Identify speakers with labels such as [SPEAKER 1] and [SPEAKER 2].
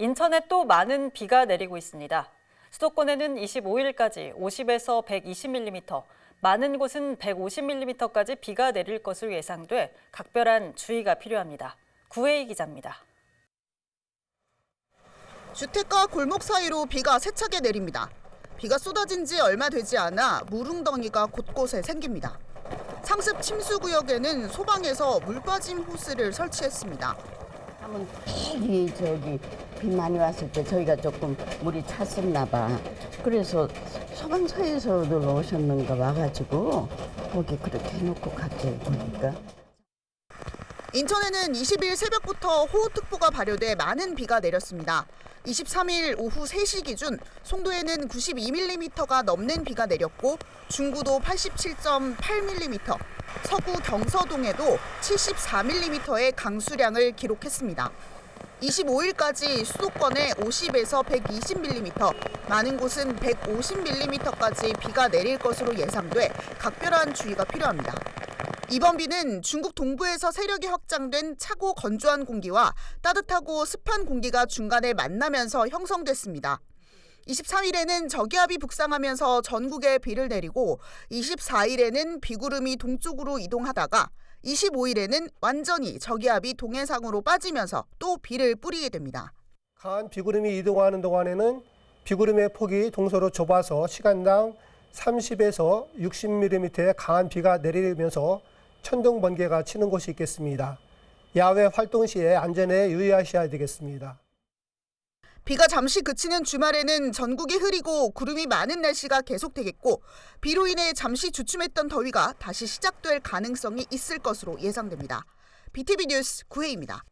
[SPEAKER 1] 인천에 또 많은 비가 내리고 있습니다. 수도권에는 25일까지 50에서 120mm, 많은 곳은 150mm까지 비가 내릴 것으로 예상돼 각별한 주의가 필요합니다. 구혜희 기자입니다.
[SPEAKER 2] 주택가 골목 사이로 비가 세차게 내립니다. 비가 쏟아진 지 얼마 되지 않아 물웅덩이가 곳곳에 생깁니다. 상습 침수 구역에는 소방에서 물 빠짐 호스를 설치했습니다.
[SPEAKER 3] 하면 저기 비 많이 왔을 때 저희가 조금 물이 찼었나 봐. 그래서 소방서에서도 오셨는가 와가지고 거기 그렇게 해놓고 갔죠 보니까.
[SPEAKER 2] 인천에는 20일 새벽부터 호우특보가 발효돼 많은 비가 내렸습니다. 23일 오후 3시 기준 송도에는 92mm가 넘는 비가 내렸고 중구도 87.8mm, 서구 경서동에도 74mm의 강수량을 기록했습니다. 25일까지 수도권에 50에서 120mm, 많은 곳은 150mm까지 비가 내릴 것으로 예상돼 각별한 주의가 필요합니다. 이번 비는 중국 동부에서 세력이 확장된 차고 건조한 공기와 따뜻하고 습한 공기가 중간에 만나면서 형성됐습니다. 23일에는 저기압이 북상하면서 전국에 비를 내리고 24일에는 비구름이 동쪽으로 이동하다가 25일에는 완전히 저기압이 동해상으로 빠지면서 또 비를 뿌리게 됩니다.
[SPEAKER 4] 강한 비구름이 이동하는 동안에는 비구름의 폭이 동서로 좁아서 시간당 30에서 60mm의 강한 비가 내리면서 천둥 번개가 치는 곳이 있겠습니다. 야외 활동 시에 안전에 유의하셔야 되겠습니다.
[SPEAKER 2] 비가 잠시 그치는 주말에는 전국이 흐리고 구름이 많은 날씨가 계속되겠고 비로 인해 잠시 주춤했던 더위가 다시 시작될 가능성이 있을 것으로 예상됩니다. BTV 뉴스 구혜입니다.